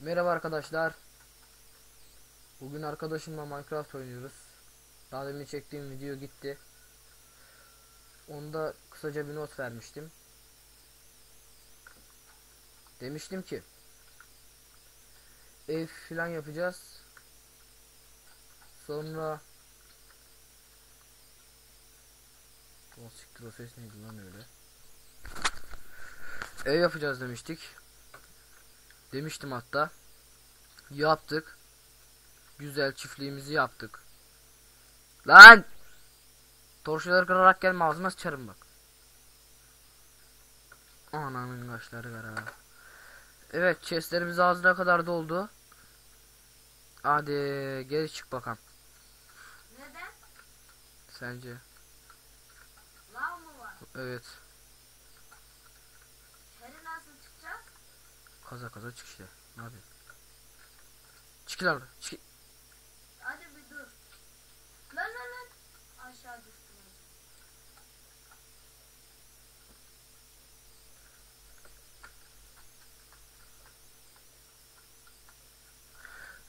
Merhaba arkadaşlar. Bugün arkadaşımla Minecraft oynuyoruz. Daha demin çektiğim video gitti. Onda kısaca bir not vermiştim. Demiştim ki ev filan yapacağız. Sonra O siktir o ses neydi lan öyle? Ev yapacağız demiştik. Demiştim hatta. Yaptık. Güzel çiftliğimizi yaptık. Lan! Torşaları kırarak gelme ağzıma sıçarım bak. Ananın kaşları kara. Evet chestlerimiz ağzına kadar doldu. Hadi geri çık bakalım. Neden? Sence? Lav mı var? Evet. Kaza kaza çık işte. Ne yapıyorsun? Çık lan. Çık. Hadi bir dur. Lan lan lan. Aşağı düştüm.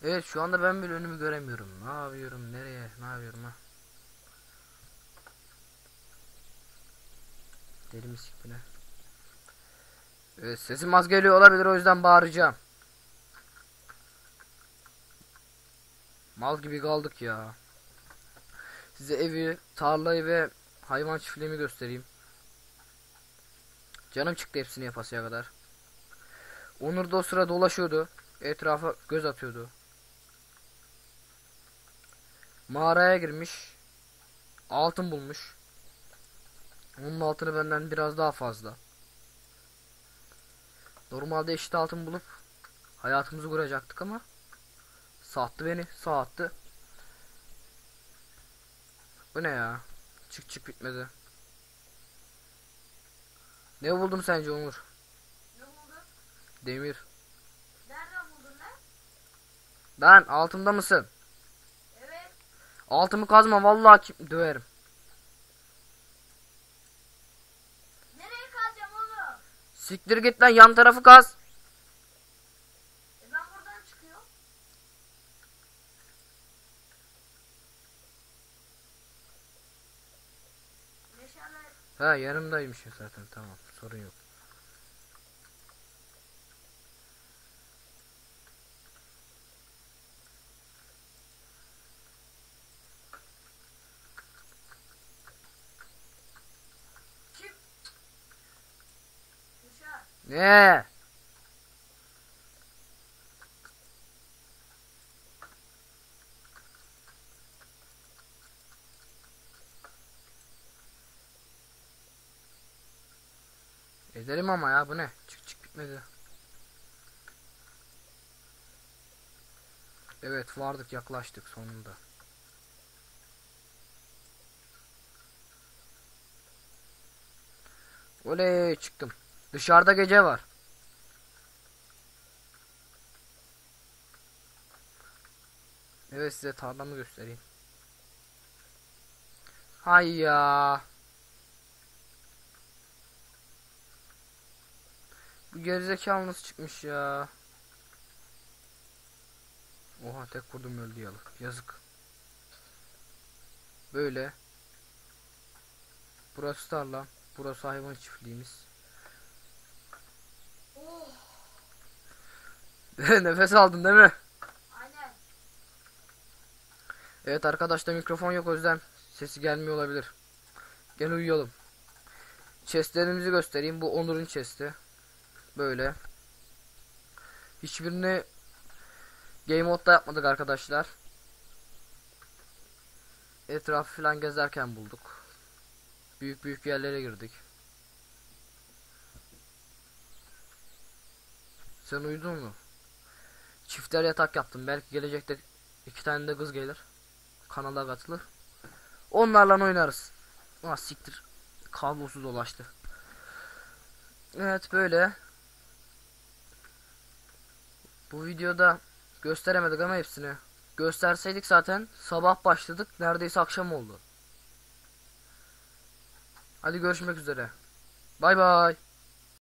Evet şu anda ben bile önümü göremiyorum. Ne yapıyorum? Nereye? Ne yapıyorum ha? Deli mi sikti ne? Evet sesim az geliyor olabilir o yüzden bağıracağım. Mal gibi kaldık ya. Size evi, tarlayı ve hayvan çiftliğimi göstereyim. Canım çıktı hepsini yapasıya kadar. Onur da o sıra dolaşıyordu. Etrafa göz atıyordu. Mağaraya girmiş. Altın bulmuş. Onun altını benden biraz daha fazla. Normalde eşit altın bulup hayatımızı kuracaktık ama sattı beni, saattı. Bu ne ya? Çık çık bitmedi. Ne buldum sence Onur? Ne buldun? Demir. Nereden buldun lan? Lan altında mısın? Evet. Altımı kazma vallahi kim döverim. Siktir git lan yan tarafı kaz. E ben buradan çıkıyorum. Meşale Ha yanımdaymış ya zaten tamam sorun yok. Ne? Edelim ama ya bu ne? Çık çık bitmedi. Evet vardık yaklaştık sonunda. Oley çıktım. Dışarıda gece var. Evet size tarlamı göstereyim. Hay ya. Bu gerizekalı nasıl çıkmış ya? Oha tek vurdum öldü yalı. Yazık. Böyle. Burası tarla. Burası hayvan çiftliğimiz. Nefes aldın değil mi? Aynen. Evet arkadaşlar mikrofon yok o yüzden sesi gelmiyor olabilir. Gel uyuyalım. Chestlerimizi göstereyim. Bu Onur'un chesti. Böyle. Hiçbirini game modda yapmadık arkadaşlar. Etrafı falan gezerken bulduk. Büyük büyük yerlere girdik. Sen uyudun mu? Çiftler yatak yaptım. Belki gelecekte iki tane de kız gelir. Kanala katılır. Onlarla oynarız. Ah siktir. Kablosuz dolaştı. Evet böyle. Bu videoda gösteremedik ama hepsini. Gösterseydik zaten sabah başladık. Neredeyse akşam oldu. Hadi görüşmek üzere. Bay bay.